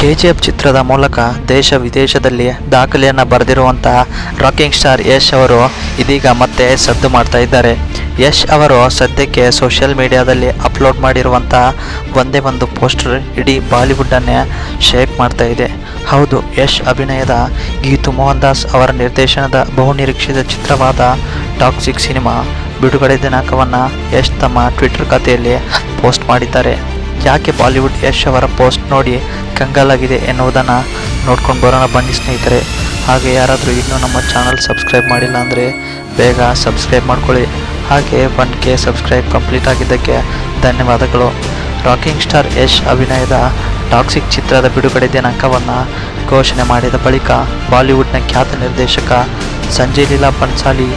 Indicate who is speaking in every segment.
Speaker 1: KGF ಚಿತ್ರದ ಮೂಲಕ ದೇಶ ವಿದೇಶದಲ್ಲಿ ದಾಖಲೆಯನ್ನು ಬರೆದಿರುವಂತಹ ರಾಕಿಂಗ್ ಸ್ಟಾರ್ ಯಶ್ ಅವರು ಇದೀಗ ಮತ್ತೆ ಸದ್ದು ಮಾಡ್ತಾ ಇದ್ದಾರೆ. ಯಶ್ ಅವರು ಸದ್ಯಕ್ಕೆ ಸೋಷಿಯಲ್ ಮೀಡಿಯಾದಲ್ಲಿ ಅಪ್ಲೋಡ್ ಮಾಡಿರುವಂತಹ ಒಂದೇ ಒಂದು ಪೋಸ್ಟರ್ ಇಡೀ ಬಾಲಿವುಡ್ಡನ್ನೇ ಶೇಕ್ ಮಾಡ್ತಾ ಇದೆ. ಹೌದು, ಯಶ್ ಅಭಿನಯದ ಗೀತು ಮೋಹನ್ ದಾಸ್ ಅವರ ನಿರ್ದೇಶನದ ಬಹುನಿರೀಕ್ಷಿತ ಚಿತ್ರವಾದ ಟಾಕ್ಸಿಕ್ ಸಿನಿಮಾ ಬಿಡುಗಡೆ ದಿನಾಂಕವನ್ನು ಯಶ್ ತಮ್ಮ ಟ್ವಿಟರ್ ಖಾತೆಯಲ್ಲಿ ಪೋಸ್ಟ್ ಮಾಡಿದ್ದಾರೆ. ಯಾಕೆ ಬಾಲಿವುಡ್ ಯಶ್ ಅವರ ಪೋಸ್ಟ್ ನೋಡಿ ಕಂಗಾಲಾಗಿದೆ ಎನ್ನುವುದನ್ನು ನೋಡ್ಕೊಂಡು ಬರೋಣ ಬನ್ನಿ ಸ್ನೇಹಿತರೆ. ಹಾಗೆ ಯಾರಾದರೂ ಇನ್ನೂ ನಮ್ಮ ಚಾನಲ್ ಸಬ್ಸ್ಕ್ರೈಬ್ ಮಾಡಿಲ್ಲ ಅಂದರೆ ಬೇಗ ಸಬ್ಸ್ಕ್ರೈಬ್ ಮಾಡ್ಕೊಳ್ಳಿ. ಹಾಗೆ ಒನ್ ಕೆ ಸಬ್ಸ್ಕ್ರೈಬ್ ಕಂಪ್ಲೀಟ್ ಆಗಿದ್ದಕ್ಕೆ ಧನ್ಯವಾದಗಳು. ರಾಕಿಂಗ್ ಸ್ಟಾರ್ ಯಶ್ ಅಭಿನಯದ ಟಾಕ್ಸಿಕ್ ಚಿತ್ರದ ಬಿಡುಗಡೆ ದಿನಾಂಕವನ್ನು ಘೋಷಣೆ ಮಾಡಿದ ಬಳಿಕ ಬಾಲಿವುಡ್ನ ಖ್ಯಾತ ನಿರ್ದೇಶಕ ಸಂಜಯ್ ಲೀಲಾ ಪನ್ಸಾಲಿ,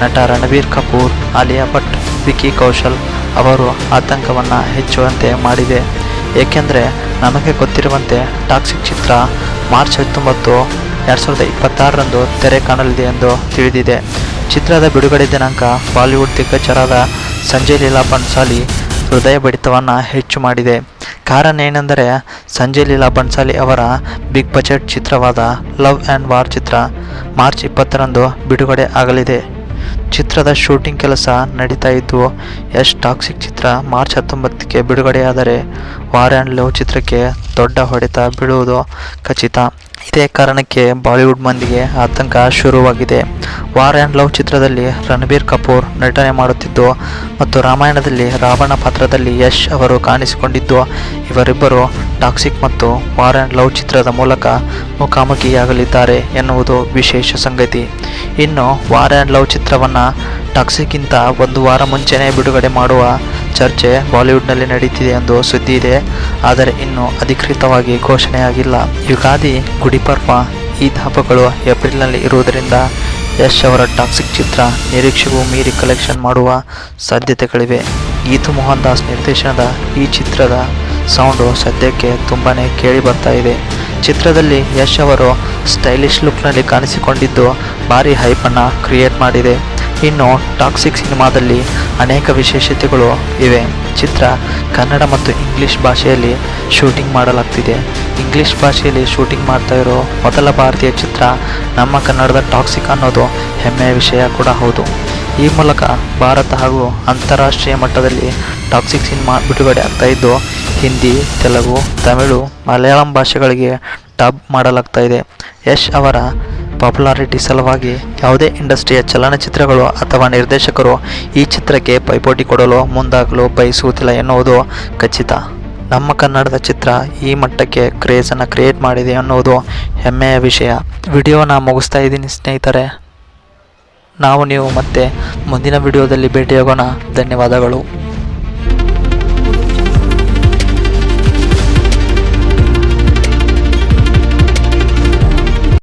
Speaker 1: ನಟ ರಣಬೀರ್ ಕಪೂರ್, ಆಲಿಯಾ ಭಟ್, ವಿಕಿ ಕೌಶಲ್ ಅವರು ಆತಂಕವನ್ನು ಹೆಚ್ಚುವಂತೆ ಮಾಡಿದೆ. ಏಕೆಂದರೆ ನಮಗೆ ಗೊತ್ತಿರುವಂತೆ ಟಾಕ್ಸಿಕ್ ಚಿತ್ರ ಮಾರ್ಚ್ ಹತ್ತೊಂಬತ್ತು ಎರಡು ಸಾವಿರದ ಇಪ್ಪತ್ತಾರರಂದು ತೆರೆ ಕಾಣಲಿದೆ ಎಂದು ತಿಳಿದಿದೆ. ಚಿತ್ರದ ಬಿಡುಗಡೆ ದಿನಾಂಕ ಬಾಲಿವುಡ್ ದಿಗ್ಗಜರಾದ ಸಂಜಯ್ ಲೀಲಾ ಬನ್ಸಾಲಿ ಹೃದಯ ಬಡಿತವನ್ನು ಹೆಚ್ಚು ಮಾಡಿದೆ. ಕಾರಣ ಏನೆಂದರೆ ಸಂಜಯ್ ಲೀಲಾ ಬನ್ಸಾಲಿ ಅವರ ಬಿಗ್ ಬಜೆಟ್ ಚಿತ್ರವಾದ ಲವ್ ಆ್ಯಂಡ್ ವಾರ್ ಚಿತ್ರ ಮಾರ್ಚ್ ಇಪ್ಪತ್ತರಂದು ಬಿಡುಗಡೆ ಆಗಲಿದೆ. ಚಿತ್ರದ ಶೂಟಿಂಗ್ ಕೆಲಸ ನಡೀತಾ ಇದ್ದು ಯಶ್ ಟಾಕ್ಸಿಕ್ ಚಿತ್ರ ಮಾರ್ಚ್ ಹತ್ತೊಂಬತ್ತಕ್ಕೆ ಬಿಡುಗಡೆಯಾದರೆ ವಾರ್ ಆ್ಯಂಡ್ ಲವ್ ಚಿತ್ರಕ್ಕೆ ದೊಡ್ಡ ಹೊಡೆತ ಬೀಳುವುದು ಖಚಿತ. ಇದೇ ಕಾರಣಕ್ಕೆ ಬಾಲಿವುಡ್ ಮಂದಿಗೆ ಆತಂಕ ಶುರುವಾಗಿದೆ. ವಾರ್ ಆ್ಯಂಡ್ ಲವ್ ಚಿತ್ರದಲ್ಲಿ ರಣಬೀರ್ ಕಪೂರ್ ನಟನೆ ಮಾಡುತ್ತಿದ್ದು ಮತ್ತು ರಾಮಾಯಣದಲ್ಲಿ ರಾವಣ ಪಾತ್ರದಲ್ಲಿ ಯಶ್ ಅವರು ಕಾಣಿಸಿಕೊಂಡಿದ್ದು ಇವರಿಬ್ಬರು ಟಾಕ್ಸಿಕ್ ಮತ್ತು ವಾರ್ ಆ್ಯಂಡ್ ಲವ್ ಚಿತ್ರದ ಮೂಲಕ ಮುಖಾಮುಖಿಯಾಗಲಿದ್ದಾರೆ ಎನ್ನುವುದು ವಿಶೇಷ ಸಂಗತಿ. ಇನ್ನು ವಾರ್ ಆ್ಯಂಡ್ ಲವ್ ಚಿತ್ರವನ್ನು ಟಾಕ್ಸಿಕ್ಕಿಂತ ಒಂದು ವಾರ ಮುಂಚೆನೇ ಬಿಡುಗಡೆ ಮಾಡುವ ಚರ್ಚೆ ಬಾಲಿವುಡ್ನಲ್ಲಿ ನಡೀತಿದೆ ಎಂದು ಸುದ್ದಿ ಇದೆ. ಆದರೆ ಇನ್ನೂ ಅಧಿಕೃತವಾಗಿ ಘೋಷಣೆಯಾಗಿಲ್ಲ. ಯುಗಾದಿ ಗುಡಿಪರ್ವ ಈದ್ ಹಬ್ಬಗಳು ಏಪ್ರಿಲ್ನಲ್ಲಿ ಇರುವುದರಿಂದ ಯಶ್ ಅವರ ಟಾಕ್ಸಿಕ್ ಚಿತ್ರ ನಿರೀಕ್ಷೆಗೂ ಮೀರಿ ಕಲೆಕ್ಷನ್ ಮಾಡುವ ಸಾಧ್ಯತೆಗಳಿವೆ. ಗೀತು ಮೋಹನ್ ದಾಸ್ ನಿರ್ದೇಶನದ ಈ ಚಿತ್ರದ ಸೌಂಡು ಸದ್ಯಕ್ಕೆ ತುಂಬಾ ಕೇಳಿ ಬರ್ತಾ ಇದೆ. ಚಿತ್ರದಲ್ಲಿ ಯಶ್ ಅವರು ಸ್ಟೈಲಿಶ್ ಲುಕ್ನಲ್ಲಿ ಕಾಣಿಸಿಕೊಂಡಿದ್ದು ಭಾರಿ ಹೈಪನ್ನು ಕ್ರಿಯೇಟ್ ಮಾಡಿದೆ. ಇನ್ನು ಟಾಕ್ಸಿಕ್ ಸಿನಿಮಾದಲ್ಲಿ ಅನೇಕ ವಿಶೇಷತೆಗಳು ಇವೆ. ಚಿತ್ರ ಕನ್ನಡ ಮತ್ತು ಇಂಗ್ಲಿಷ್ ಭಾಷೆಯಲ್ಲಿ ಶೂಟಿಂಗ್ ಮಾಡಲಾಗ್ತಿದೆ. ಇಂಗ್ಲಿಷ್ ಭಾಷೆಯಲ್ಲಿ ಶೂಟಿಂಗ್ ಮಾಡ್ತಾ ಇರೋ ಮೊದಲ ಭಾರತೀಯ ಚಿತ್ರ ನಮ್ಮ ಕನ್ನಡದ ಟಾಕ್ಸಿಕ್ ಅನ್ನೋದು ಹೆಮ್ಮೆಯ ವಿಷಯ ಕೂಡ ಹೌದು. ಈ ಮೂಲಕ ಭಾರತ ಹಾಗೂ ಅಂತಾರಾಷ್ಟ್ರೀಯ ಮಟ್ಟದಲ್ಲಿ ಟಾಕ್ಸಿಕ್ ಸಿನಿಮಾ ಬಿಡುಗಡೆ ಆಗ್ತಾ ಇದ್ದು, ಹಿಂದಿ, ತೆಲುಗು, ತಮಿಳು, ಮಲಯಾಳಂ ಭಾಷೆಗಳಿಗೆ ಟಾಪ್ ಮಾಡಲಾಗ್ತಾ ಇದೆ. ಯಶ್ ಅವರ ಪಾಪ್ಯುಲಾರಿಟಿ ಸಲುವಾಗಿ ಯಾವುದೇ ಇಂಡಸ್ಟ್ರಿಯ ಚಲನಚಿತ್ರಗಳು ಅಥವಾ ನಿರ್ದೇಶಕರು ಈ ಚಿತ್ರಕ್ಕೆ ಪೈಪೋಟಿ ಕೊಡಲು ಮುಂದಾಗಲು ಬಯಸುವುದಿಲ್ಲ ಎನ್ನುವುದು ಖಚಿತ. ನಮ್ಮ ಕನ್ನಡದ ಚಿತ್ರ ಈ ಮಟ್ಟಕ್ಕೆ ಕ್ರೇಜನ್ನು ಕ್ರಿಯೇಟ್ ಮಾಡಿದೆ ಅನ್ನೋದು ಹೆಮ್ಮೆಯ ವಿಷಯ. ವಿಡಿಯೋನ ಮುಗಿಸ್ತಾ ಇದ್ದೀನಿ ಸ್ನೇಹಿತರೆ. ನಾವು ನೀವು ಮತ್ತೆ ಮುಂದಿನ ವಿಡಿಯೋದಲ್ಲಿ ಭೇಟಿಯಾಗೋಣ. ಧನ್ಯವಾದಗಳು.